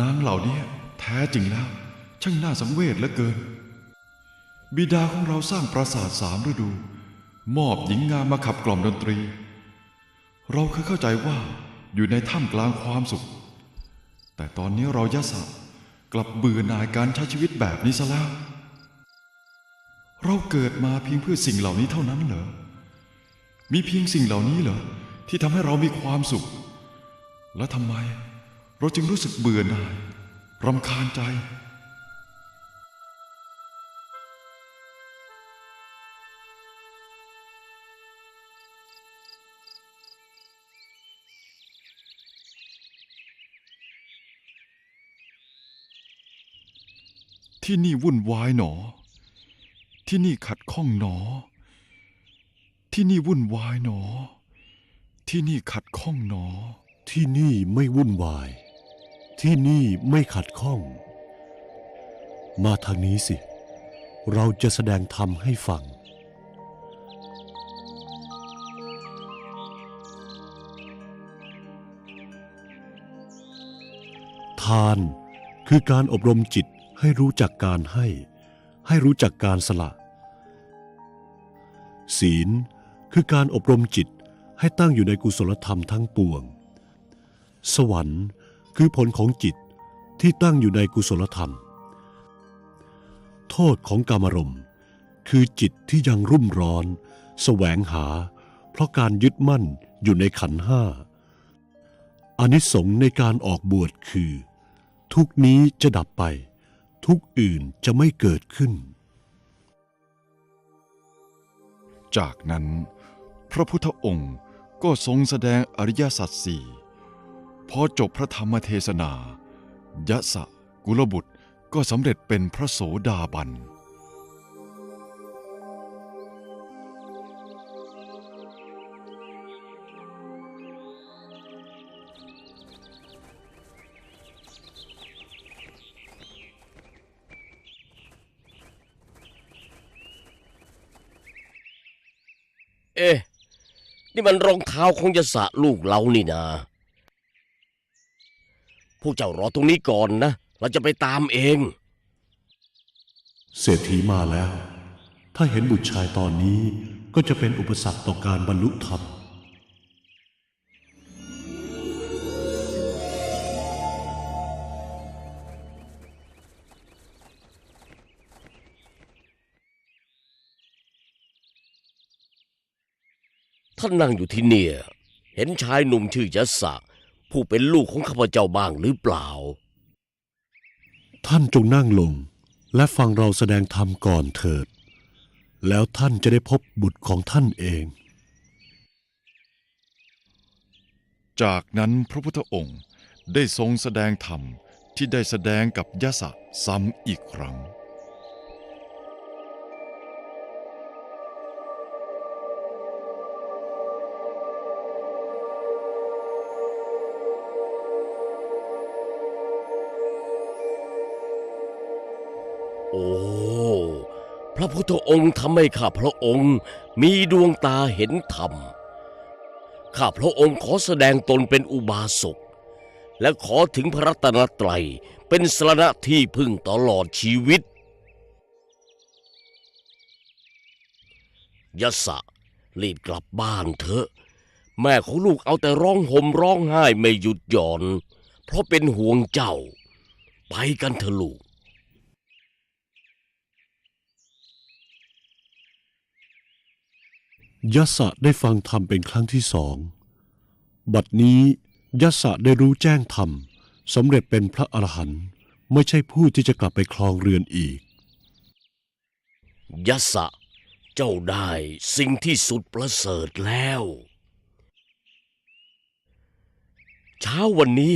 นางเหล่านี้แท้จริงแล้ว ช่างน่าสังเวชเหลือเกิน บิดาของเราสร้างปราสาทสามฤดู มอบหญิงงามมาขับกล่อมดนตรี เราเคยเข้าใจว่าอยู่ในถ้ำกลางความสุข แต่ตอนนี้เรายะสะกลับเบื่อหน่ายการใช้ชีวิตแบบนี้ซะแล้ว เราเกิดมาเพียงเพื่อสิ่งเหล่านี้เท่านั้นเหรอ มีเพียงสิ่งเหล่านี้เหรอที่ทำให้เรามีความสุข แล้วทำไม เราจึงรู้สึกเบื่อหน่ายรำคาญใจ ที่นี่วุ่นวายหนอ ที่นี่ขัดข้องหนอ ที่นี่วุ่นวายหนอ ที่นี่ขัดข้องหนอ ที่นี่ไม่วุ่นวาย ที่นี่ไม่ขัดข้อง มาทางนี้สิ เราจะแสดงธรรมให้ฟัง ทานคือการอบรมจิตให้รู้จักการให้ ให้รู้จักการสละ ศีลคือการอบรมจิตให้ตั้งอยู่ในกุศลธรรมทั้งปวง สวรรค์ คือผลของจิตที่ตั้งอยู่ในกุศลธรรม โทษของกามรมคือจิตที่ยังรุ่มร้อนแสวงหา เพราะการยึดมั่นอยู่ในขันห้าอานิสงส์ในการออกบวชคือ ทุกนี้จะดับไป ทุกอื่นจะไม่เกิดขึ้น จากนั้น พระพุทธองค์ก็ทรงแสดงอริยสัจสี่ พอจบพระธรรมเทศนายะสะกุลบุตรก็สำเร็จเป็นพระโสดาบัน เอ๊ะ นี่มันรองเท้าของยศะลูกเรานี่นา พวกเจ้ารอตรงนี้ก่อนนะ เราจะไปตามเอง เศรษฐีมาแล้ว ถ้าเห็นบุตรชายตอนนี้ก็จะเป็นอุปสรรคต่อการบรรลุธรรมท่านนั่งอยู่ที่เนี่ย เห็นชายหนุ่มชื่อยศะ ผู้เป็นลูกของข้าพเจ้าบ้างหรือเปล่า ท่านจงนั่งลง และฟังเราแสดงธรรมก่อนเถิด แล้วท่านจะได้พบบุตรของท่านเอง จากนั้นพระพุทธองค์ได้ทรงแสดงธรรมที่ได้แสดงกับยะสะซ้ำอีกครั้ง ระพุทธองค์ทำให้ข้าพระองค์มีดวงตาเห็นธรรม ข้าพระองค์ขอแสดงตนเป็นอุบาสก และขอถึงพระรัตนตรัยเป็นสรณะที่พึ่งตลอดชีวิตยศะรีบกลับบ้านเถอะ แม่ของลูกเอาแต่ร้องห่มร้องไห้ไม่หยุดหย่อน เพราะเป็นห่วงเจ้า ไปกันเถอะลูก ยศะได้ฟังธรรมเป็นครั้งที่สอง บัดนี้ยศะได้รู้แจ้งธรรมสำเร็จเป็นพระอรหันต์ไม่ใช่ผู้ที่จะกลับไปครองเรือนอีกยศะเจ้าได้สิ่งที่สุดประเสริฐแล้ว เช้าวันนี้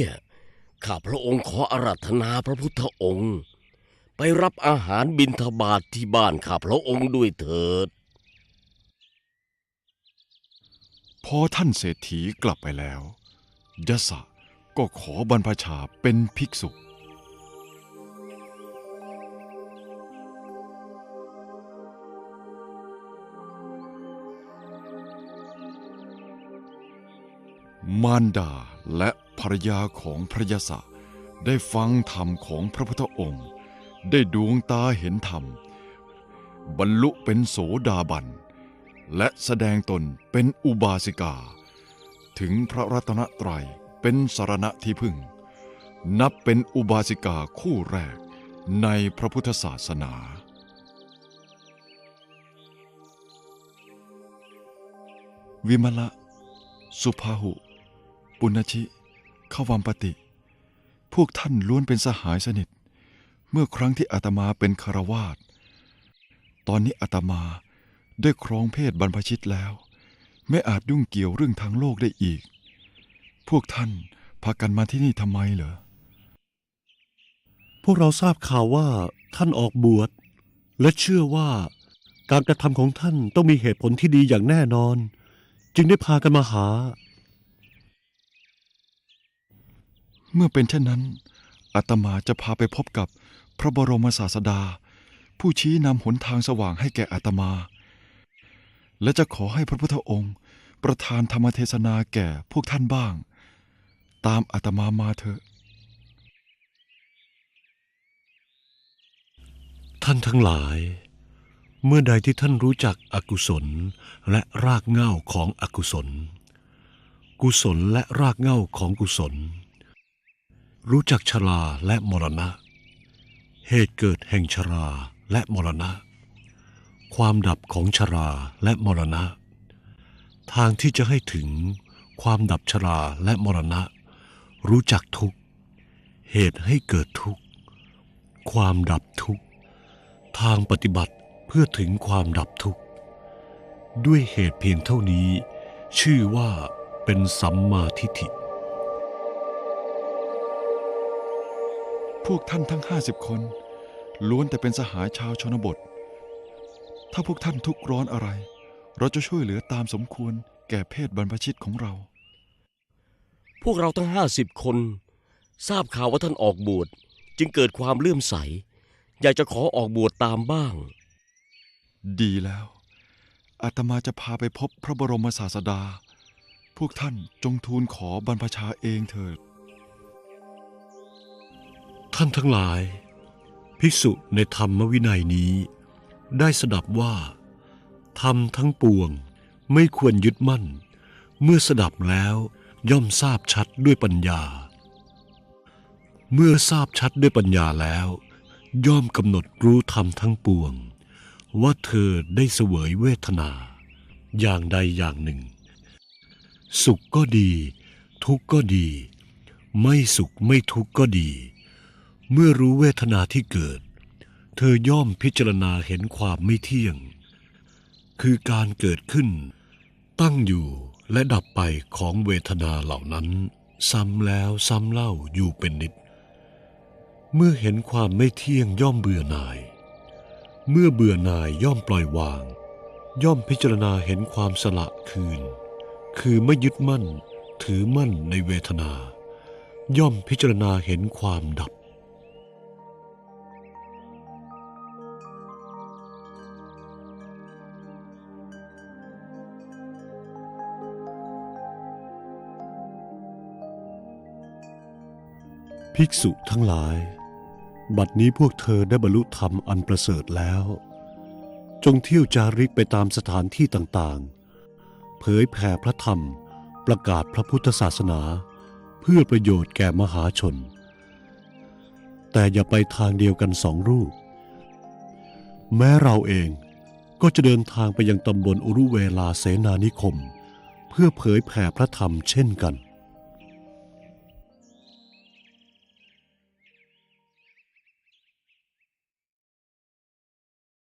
ข้าพระองค์ขออาราธนาพระพุทธองค์ ไปรับอาหารบิณฑบาตทที่บ้านข้าพระองค์ด้วยเถิด พอท่านเศรษฐีกลับไปแล้วยะสะก็ขอบรรพชาเป็นภิกษุมารดาและภรรยาของพระยะสะได้ฟังธรรมของพระพุทธองค์ ได้ดวงตาเห็นธรรม บรรลุเป็นโสดาบัน และแสดงตนเป็นอุบาสิกา ถึงพระรัตนตรัยเป็นสารณะที่พึ่ง นับเป็นอุบาสิกาคู่แรกในพระพุทธศาสนา วิมละ สุภาหุ ปุณชิขวัมปติ พวกท่านล้วนเป็นสหายสนิท เมื่อครั้งที่อาตมาเป็นคารวาสตอนนี้อาตมา ได้ครองเพศบรรพชิตแล้ว ไม่อาจยุ่งเกี่ยวเรื่องทางโลกได้อีก พวกท่านพากันมาที่นี่ทำไมเหรอ พวกเราทราบข่าวว่าท่านออกบวช และเชื่อว่าการกระทำของท่านต้องมีเหตุผลที่ดีอย่างแน่นอน จึงได้พากันมาหา เมื่อเป็นเช่นนั้นอาตมาจะพาไปพบกับพระบรมศาสดา ผู้ชี้นำหนทางสว่างให้แก่อาตมา และจะขอให้พระพุทธองค์ ประทานธรรมเทศนาแก่พวกท่านบ้าง ตามอาตมามาเถอะ ท่านทั้งหลาย เมื่อใดที่ท่านรู้จักอกุศลและรากเหง้าของอกุศล กุศลและรากเหง้าของกุศล รู้จักชราและมรณะ เหตุเกิดแห่งชราและมรณะ ความดับของชราและมรณะ ทางที่จะให้ถึงความดับชราและมรณะ รู้จักทุกเหตุให้เกิดทุกความดับทุกทางปฏิบัติเพื่อถึงความดับทุกด้วยเหตุเพียงเท่านี้ ชื่อว่าเป็นสัมมาทิฏฐิพวกท่านทั้งห้าสิบคน ล้วนแต่เป็นสหายชาวชนบท ถ้าพวกท่านทุกข์ร้อนอะไร เราจะช่วยเหลือตามสมควรแก่เพศบรรพชิตของเรา พวกเราทั้งห้าสิบคน ทราบข่าวว่าท่านออกบวชจึงเกิดความเลื่อมใส อยากจะขอออกบวชตามบ้าง ดีแล้ว อาตมาจะพาไปพบพระบรมศาสดา พวกท่านจงทูลขอบรรพชาเองเถิด ท่านทั้งหลาย ภิกษุในธรรมวินัยนี้ ได้สดับว่าธรรมทั้งปวงไม่ควรยึดมั่น เมื่อสดับแล้วย่อมทราบชัดด้วยปัญญา เมื่อทราบชัดด้วยปัญญาแล้ว ย่อมกำหนดรู้ธรรมทั้งปวง ว่าเธอได้เสวยเวทนา อย่างใดอย่างหนึ่ง สุขก็ดี ทุกข์ก็ดี ไม่สุขไม่ทุกข์ก็ดี เมื่อรู้เวทนาที่เกิด เธอย่อมพิจารณาเห็นความไม่เที่ยง คือการเกิดขึ้น ตั้งอยู่และดับไปของเวทนาเหล่านั้น ซ้ำแล้วซ้ำเล่าอยู่เป็นนิด เมื่อเห็นความไม่เที่ยงย่อมเบื่อหน่าย เมื่อเบื่อหน่ายย่อมปล่อยวาง ย่อมพิจารณาเห็นความสละคืน คือไม่ยึดมั่นถือมั่นในเวทนา ย่อมพิจารณาเห็นความดับ ภิกษุทั้งหลาย บัดนี้พวกเธอได้บรรลุธรรมอันประเสริฐแล้ว จงเที่ยวจาริกไปตามสถานที่ต่างๆ เผยแผ่พระธรรมประกาศพระพุทธศาสนา เพื่อประโยชน์แก่มหาชน แต่อย่าไปทางเดียวกันสองรูป แม้เราเองก็จะเดินทางไปยังตำบลอุรุเวลาเสนานิคม เพื่อเผยแผ่พระธรรมเช่นกัน